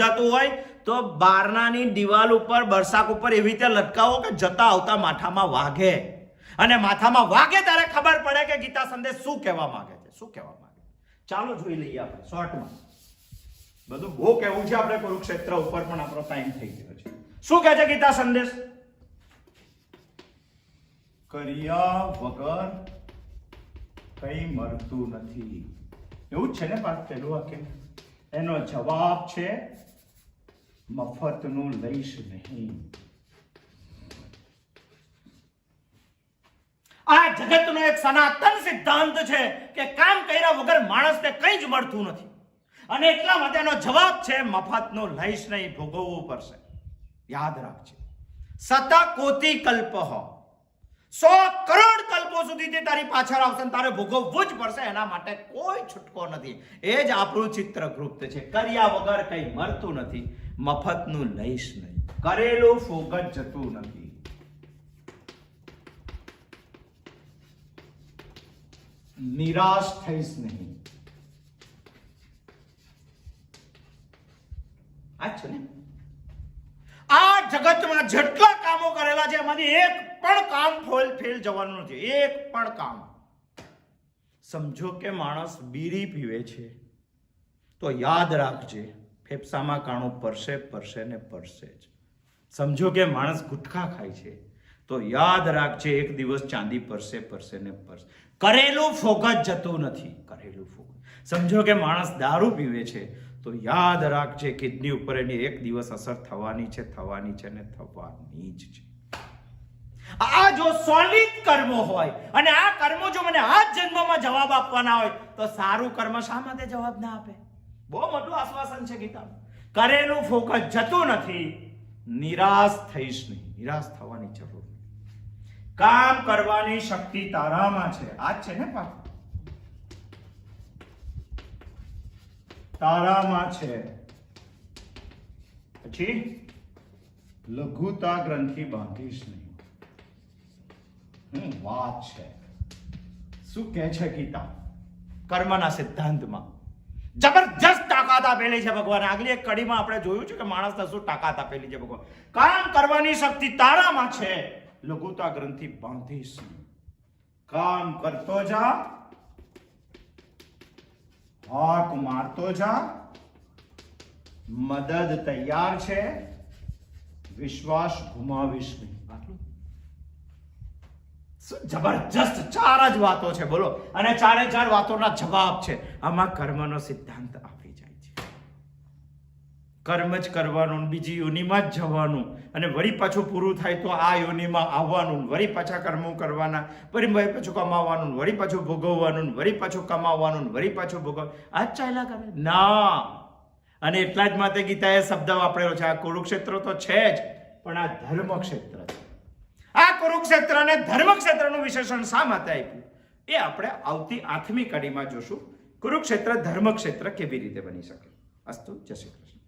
જતું હોય તો બારણાની દિવાલ ઉપર, બરસાક ઉપર એવી રીતે લટકાવો કે જતા આવતા માથામાં વાગે. અને માથામાં વાગે ત્યારે ખબર પડે કે ગીતા સંદેશ શું કહેવા માંગે છે. શું કહેવા માંગે ચાલો જોઈ લઈએ આપણે શોર્ટમાં. બધું બહુ કહેવું છે આપણે, કુરુક્ષેત્ર ઉપર પણ આપણો ટાઈમ થઈ ગયો છે. શું કહે છે ગીતા સંદેશ? કર્યા વગર કઈ મળતું નથી. એવું છે ને પાછું પેલું વાક્ય? એનો જવાબ છે મફતનું લઈશ નહીં આ જગતનો એક સનાતન સિદ્ધાંત છે કે કામ કર્યા વગર માણસને કંઈ જ મળતું નથી. અને એટલા માટે એનો જવાબ છે, મફતનો લઈશ નહીં, ભોગવવું પડશે. યાદ રાખજે. સત કોટી કલ્પ સો કરોડ કલ્પો સુધી તે તારી પાછળ આવશે તારે ભોગવવું જ પડશે. એના માટે કોઈ છૂટકો નથી. એ જ આપણું ચિત્રગુપ્ત છે. કર્યા વગર કંઈ મળતું નથી. મફતનું લઈશ નહીં. કરેલું ફોકટ જતું નથી. નિરાશ થઈશ નહીં. આ છે ને? આ જગતમાં જેટલા કામો કરેલા છે, એમાંથી એક પણ કામ ફોલ ફેલ જવાનું નથી. એક પણ કામ. સમજો કે માણસ બીડી પીવે છે, તો યાદ રાખજે ફેફસામાં કાણું પરસે પરસે ને પરસે જ. સમજો કે માણસ ગુટખા ખાય છે, તો યાદ રાખજે એક દિવસ ચાંદી પરસે પરસે ને પરસે. કરેલું ફોકસ જતું નથી, કરેલું ફોકસ સમજો કે માણસ દારૂ પીવે છે, તો યાદ રાખજે કિડની ઉપર એની એક દિવસ અસર થવાની છે થવાની છે ને થવાની જ છે. આ જો સોલિડ કર્મો હોય, અને આ કર્મો જો મને આ જન્મમાં જવાબ આપવાના હોય, તો સારું કર્મ શા માટે જવાબ ના આપે? બહુ મોટું આશ્વાસન છે ગીતાનું કરેલું ફોકસ જતું નથી. નિરાશ થઈશ નહીં. નિરાશ થવાની જરૂર નહીં. કામ કરવાની શક્તિ તારામાં છે. આ છે ને પાછું તારામાં છે. પછી? લઘુતા ગ્રંથિ બાંધીશ નહીં. હમ, વાત છે. શું કહે છે ગીતા? કર્મના સિદ્ધાંતમાં. જબરજસ્ત તાકાત આપેલી છે ભગવાન. આગલી એક કડીમાં આપણે જોયું છે કે માણસને શું તાકાત આપેલી છે ભગવાન. કામ કરવાની શક્તિ તારામાં છે. લઘુતા ગ્રંથિ બાંધીશ. કામ કરતો જા. હાક મારતો જા. મદદ તૈયાર છે. વિશ્વાસ ગુમાવીશ નહીં. જબરજસ્ત ચાર જ વાતો છે, બોલો. અને ચારે ચાર વાતોના જવાબ છે. આમાં કર્મનો સિદ્ધાંત આપી જાય છે. કર્મ જ કરવાનું, બીજી યોનિમાં જ જવાનું. અને વળી પાછું પૂરું થાય તો આ યોનિમાં આવવાનું, વળી પાછા કર્મો કરવાના. વળી વળી પાછું કમાવાનું, વળી પાછું ભોગવવાનું, વળી પાછું કમાવાનું, વળી પાછું ભોગવ. આ જ ચાલ્યા કરે. ના. અને એટલા જ માટે ગીતાએ શબ્દ વાપરેલો છે. આ કુરુક્ષેત્ર તો છે જ, પણ આ ધર્મ ક્ષેત્ર છે. આ ધર્મ ધર્મક્ષેત્રનું વિશેષણ શા માટે આપ્યું? એ આપણે આવતી આઠમી કડીમાં જોશું. કુરુક્ષેત્ર ધર્મક્ષેત્ર કેવી રીતે બની શકે? અસ્તુ, જય શ્રી કૃષ્ણ.